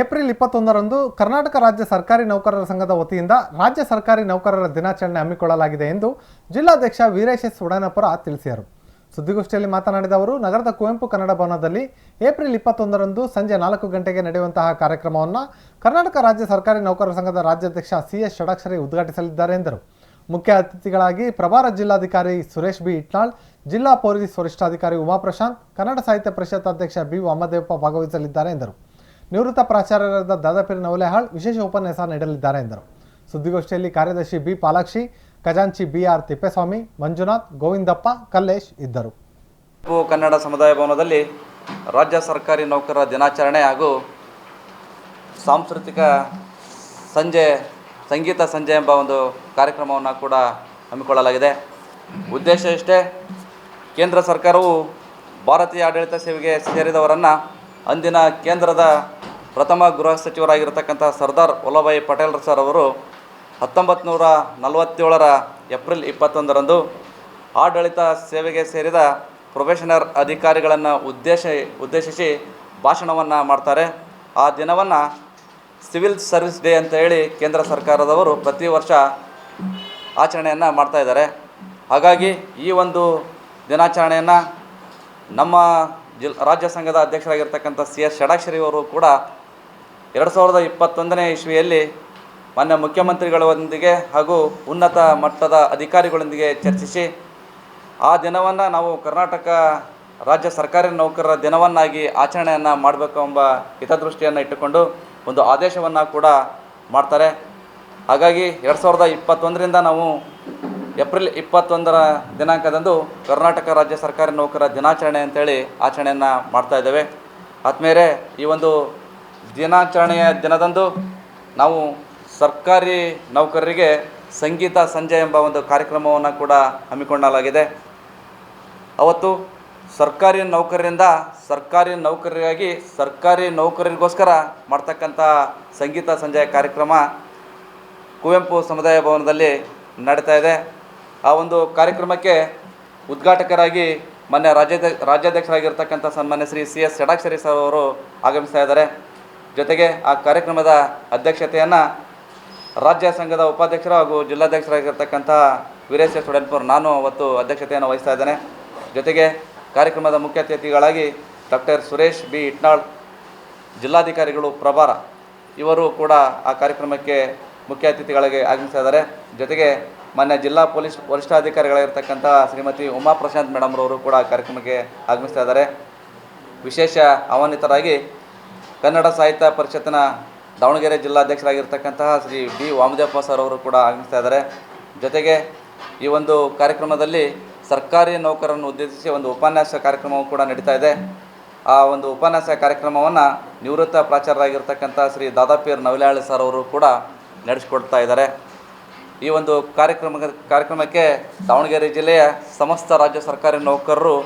April ಇಪ್ಪತ್ತೊಂದರಂದು ಕರ್ನಾಟಕ ರಾಜ್ಯ ಸರ್ಕಾರಿ ನೌಕರರ ಸಂಘದ ವತಿಯಿಂದ ರಾಜ್ಯ ಸರ್ಕಾರಿ ನೌಕರರ ದಿನಾಚರಣೆ ಹಮ್ಮಿಕೊಳ್ಳಲಾಗಿದೆ ಎಂದು ಜಿಲ್ಲಾಧ್ಯಕ್ಷ ವೀರೇಶ್ ಎಸ್ ಉಡನಪುರ ತಿಳಿಸಿದರು. ಸುದ್ದಿಗೋಷ್ಠಿಯಲ್ಲಿ ಮಾತನಾಡಿದ ಅವರು, ನಗರದ ಕುವೆಂಪು ಕನ್ನಡ ಭವನದಲ್ಲಿ ಏಪ್ರಿಲ್ ಇಪ್ಪತ್ತೊಂದರಂದು ಸಂಜೆ ನಾಲ್ಕು ಗಂಟೆಗೆ ನಡೆಯುವಂತಹ ಕಾರ್ಯಕ್ರಮವನ್ನು ಕರ್ನಾಟಕ ರಾಜ್ಯ ಸರ್ಕಾರಿ ನೌಕರರ ಸಂಘದ ರಾಜ್ಯಾಧ್ಯಕ್ಷ ಸಿ ಎಸ್ ಷಡಾಕ್ಷರಿ ಉದ್ಘಾಟಿಸಲಿದ್ದಾರೆ ಎಂದರು. ಮುಖ್ಯ ಅತಿಥಿಗಳಾಗಿ ಪ್ರಭಾರ ಜಿಲ್ಲಾಧಿಕಾರಿ ಸುರೇಶ್ ಬಿ. ಇಟ್ನಾಳ್, ಜಿಲ್ಲಾ ಪೊಲೀಸ್ ವರಿಷ್ಠಾಧಿಕಾರಿ ಉಮಾಪ್ರಶಾಂತ್, ಕನ್ನಡ ಸಾಹಿತ್ಯ ಪರಿಷತ್ ಅಧ್ಯಕ್ಷ ಬಿ. ವಾಮದೇವಪ್ಪ ಭಾಗವಹಿಸಲಿದ್ದಾರೆ ಎಂದರು. ನಿವೃತ್ತ ಪ್ರಾಚಾರ್ಯರಾದ ದಾದಾಪೀರ್ ನವಲೆಹಾಳ್ ವಿಶೇಷ ಉಪನ್ಯಾಸ ನೀಡಲಿದ್ದಾರೆ ಎಂದರು. ಸುದ್ದಿಗೋಷ್ಠಿಯಲ್ಲಿ ಕಾರ್ಯದರ್ಶಿ ಬಿ ಪಾಲಾಕ್ಷಿ, ಖಜಾಂಚಿ ಬಿ ಆರ್ ತಿಪ್ಪೇಸ್ವಾಮಿ, ಮಂಜುನಾಥ್, ಗೋವಿಂದಪ್ಪ, ಕಲ್ಲೇಶ್ ಇದ್ದರು. ಕನ್ನಡ ಸಮುದಾಯ ಭವನದಲ್ಲಿ ರಾಜ್ಯ ಸರ್ಕಾರಿ ನೌಕರರ ದಿನಾಚರಣೆ ಹಾಗೂ ಸಾಂಸ್ಕೃತಿಕ ಸಂಜೆ, ಸಂಗೀತ ಸಂಜೆ ಎಂಬ ಒಂದು ಕಾರ್ಯಕ್ರಮವನ್ನು ಕೂಡ ಹಮ್ಮಿಕೊಳ್ಳಲಾಗಿದೆ. ಉದ್ದೇಶ ಇಷ್ಟೇ, ಕೇಂದ್ರ ಸರ್ಕಾರವು ಭಾರತೀಯ ಆಡಳಿತ ಸೇವೆಗೆ ಸೇರಿದವರನ್ನು ಅಂದಿನ ಕೇಂದ್ರದ ಪ್ರಥಮ ಗೃಹ ಸಚಿವರಾಗಿರ್ತಕ್ಕಂಥ ಸರ್ದಾರ್ ವಲ್ಲಭಾಯಿ ಪಟೇಲ್ ಸರ್ ಅವರು ಹತ್ತೊಂಬತ್ತು ನೂರ ನಲವತ್ತೇಳರ ಏಪ್ರಿಲ್ ಇಪ್ಪತ್ತೊಂದರಂದು ಆಡಳಿತ ಸೇವೆಗೆ ಸೇರಿದ ಪ್ರೊಫೆಷನರ್ ಅಧಿಕಾರಿಗಳನ್ನು ಉದ್ದೇಶ, ಉದ್ದೇಶಿಸಿ ಭಾಷಣವನ್ನು ಮಾಡ್ತಾರೆ. ಆ ದಿನವನ್ನು ಸಿವಿಲ್ ಸರ್ವಿಸ್ ಡೇ ಅಂತ ಹೇಳಿ ಕೇಂದ್ರ ಸರ್ಕಾರದವರು ಪ್ರತಿ ವರ್ಷ ಆಚರಣೆಯನ್ನು ಮಾಡ್ತಾ ಇದ್ದಾರೆ. ಹಾಗಾಗಿ ಈ ಒಂದು ದಿನಾಚರಣೆಯನ್ನು ನಮ್ಮ ಜಿಲ್, ರಾಜ್ಯ ಸಂಘದ ಅಧ್ಯಕ್ಷರಾಗಿರ್ತಕ್ಕಂಥ ಸಿ ಎಸ್ ಷಡಾಕ್ಷರಿ ಅವರು ಕೂಡ ಎರಡು ಸಾವಿರದ ಇಪ್ಪತ್ತೊಂದನೇ ಇಸ್ವಿಯಲ್ಲಿ ಮಾನ್ಯ ಮುಖ್ಯಮಂತ್ರಿಗಳೊಂದಿಗೆ ಹಾಗೂ ಉನ್ನತ ಮಟ್ಟದ ಅಧಿಕಾರಿಗಳೊಂದಿಗೆ ಚರ್ಚಿಸಿ, ಆ ದಿನವನ್ನು ನಾವು ಕರ್ನಾಟಕ ರಾಜ್ಯ ಸರ್ಕಾರಿ ನೌಕರರ ದಿನವನ್ನಾಗಿ ಆಚರಣೆಯನ್ನು ಮಾಡಬೇಕು ಎಂಬ ಹಿತದೃಷ್ಟಿಯನ್ನು ಇಟ್ಟುಕೊಂಡು ಒಂದು ಆದೇಶವನ್ನು ಕೂಡ ಮಾಡ್ತಾರೆ. ಹಾಗಾಗಿ ಎರಡು ಸಾವಿರದ ಇಪ್ಪತ್ತೊಂದರಿಂದ ನಾವು ಏಪ್ರಿಲ್ ಇಪ್ಪತ್ತೊಂದರ ದಿನಾಂಕದಂದು ಕರ್ನಾಟಕ ರಾಜ್ಯ ಸರ್ಕಾರಿ ನೌಕರರ ದಿನಾಚರಣೆ ಅಂತೇಳಿ ಆಚರಣೆಯನ್ನು ಮಾಡ್ತಾ ಇದ್ದೇವೆ. ಆದ್ಮೇಲೆ ಈ ಒಂದು ದಿನಾಚರಣೆಯ ದಿನದಂದು ನಾವು ಸರ್ಕಾರಿ ನೌಕರರಿಗೆ ಸಂಗೀತ ಸಂಜೆ ಎಂಬ ಒಂದು ಕಾರ್ಯಕ್ರಮವನ್ನು ಕೂಡ ಹಮ್ಮಿಕೊಳ್ಳಲಾಗಿದೆ. ಅವತ್ತು ಸರ್ಕಾರಿ ನೌಕರರಿಂದ ಸರ್ಕಾರಿ ನೌಕರರಿಗಾಗಿ ಸರ್ಕಾರಿ ನೌಕರರಿಗೋಸ್ಕರ ಮಾಡ್ತಕ್ಕಂಥ ಸಂಗೀತ ಸಂಜೆಯ ಕಾರ್ಯಕ್ರಮ ಕುವೆಂಪು ಸಮುದಾಯ ಭವನದಲ್ಲಿ ನಡೀತಾ ಇದೆ. ಆ ಒಂದು ಕಾರ್ಯಕ್ರಮಕ್ಕೆ ಉದ್ಘಾಟಕರಾಗಿ ಮೊನ್ನೆ ರಾಜ್ಯಾಧ್ಯ ರಾಜ್ಯಾಧ್ಯಕ್ಷರಾಗಿರ್ತಕ್ಕಂಥ ಸನ್ಮಾನ್ಯ Shri C S Shadakshari sir ಅವರು ಆಗಮಿಸ್ತಾ ಇದ್ದಾರೆ. ಜೊತೆಗೆ ಆ ಕಾರ್ಯಕ್ರಮದ ಅಧ್ಯಕ್ಷತೆಯನ್ನು ರಾಜ್ಯ ಸಂಘದ ಉಪಾಧ್ಯಕ್ಷರು ಹಾಗೂ ಜಿಲ್ಲಾಧ್ಯಕ್ಷರಾಗಿರ್ತಕ್ಕಂಥ ವೀರೇಶ ಸುಡನ್ಪುರ್ ನಾನು ಅವತ್ತು ಅಧ್ಯಕ್ಷತೆಯನ್ನು ವಹಿಸ್ತಾ ಇದ್ದೇನೆ. ಜೊತೆಗೆ ಕಾರ್ಯಕ್ರಮದ ಮುಖ್ಯ ಅತಿಥಿಗಳಾಗಿ ಡಾಕ್ಟರ್ ಸುರೇಶ್ ಬಿ ಇಟ್ನಾಳ್, ಜಿಲ್ಲಾಧಿಕಾರಿಗಳು ಪ್ರಭಾರ ಇವರು ಕೂಡ ಆ ಕಾರ್ಯಕ್ರಮಕ್ಕೆ ಮುಖ್ಯ ಅತಿಥಿಗಳಿಗೆ ಆಗಮಿಸ್ತಾ ಇದ್ದಾರೆ. ಜೊತೆಗೆ ಮಾನ್ಯ ಜಿಲ್ಲಾ ಪೊಲೀಸ್ ವರಿಷ್ಠಾಧಿಕಾರಿಗಳಾಗಿರ್ತಕ್ಕಂಥ ಶ್ರೀಮತಿ ಉಮಾ ಪ್ರಶಾಂತ್ ಮೇಡಮ್ರವರು ಕೂಡ ಕಾರ್ಯಕ್ರಮಕ್ಕೆ ಆಗಮಿಸ್ತಾ ಇದ್ದಾರೆ. ವಿಶೇಷ ಆಹ್ವಾನಿತರಾಗಿ ಕನ್ನಡ ಸಾಹಿತ್ಯ ಪರಿಷತ್ತಿನ ದಾವಣಗೆರೆ ಜಿಲ್ಲಾಧ್ಯಕ್ಷರಾಗಿರ್ತಕ್ಕಂತಹ ಶ್ರೀ ಬಿ ವಾಮದೇವಪ್ಪ ಸರ್ ಅವರು ಕೂಡ ಆಗಮಿಸ್ತಾ ಇದ್ದಾರೆ. ಜೊತೆಗೆ ಈ ಒಂದು ಕಾರ್ಯಕ್ರಮದಲ್ಲಿ ಸರ್ಕಾರಿ ನೌಕರರನ್ನು ಉದ್ದೇಶಿಸಿ ಒಂದು ಉಪನ್ಯಾಸ ಕಾರ್ಯಕ್ರಮವು ಕೂಡ ನಡೀತಾ ಇದೆ. ಆ ಒಂದು ಉಪನ್ಯಾಸ ಕಾರ್ಯಕ್ರಮವನ್ನು ನಿವೃತ್ತ ಪ್ರಾಚಾರ್ಯರಾಗಿರ್ತಕ್ಕಂಥ ಶ್ರೀ ದಾದಾಪೀರ್ ನವಿಲಾಳಿ ಸರ್ ಅವರು ಕೂಡ ನಡೆಸಿಕೊಡ್ತಾ ಇದ್ದಾರೆ. ಈ ಒಂದು ಕಾರ್ಯಕ್ರಮ ಕಾರ್ಯಕ್ರಮಕ್ಕೆ ದಾವಣಗೆರೆ ಜಿಲ್ಲೆಯ ಸಮಸ್ತ ರಾಜ್ಯ ಸರ್ಕಾರಿ ನೌಕರರು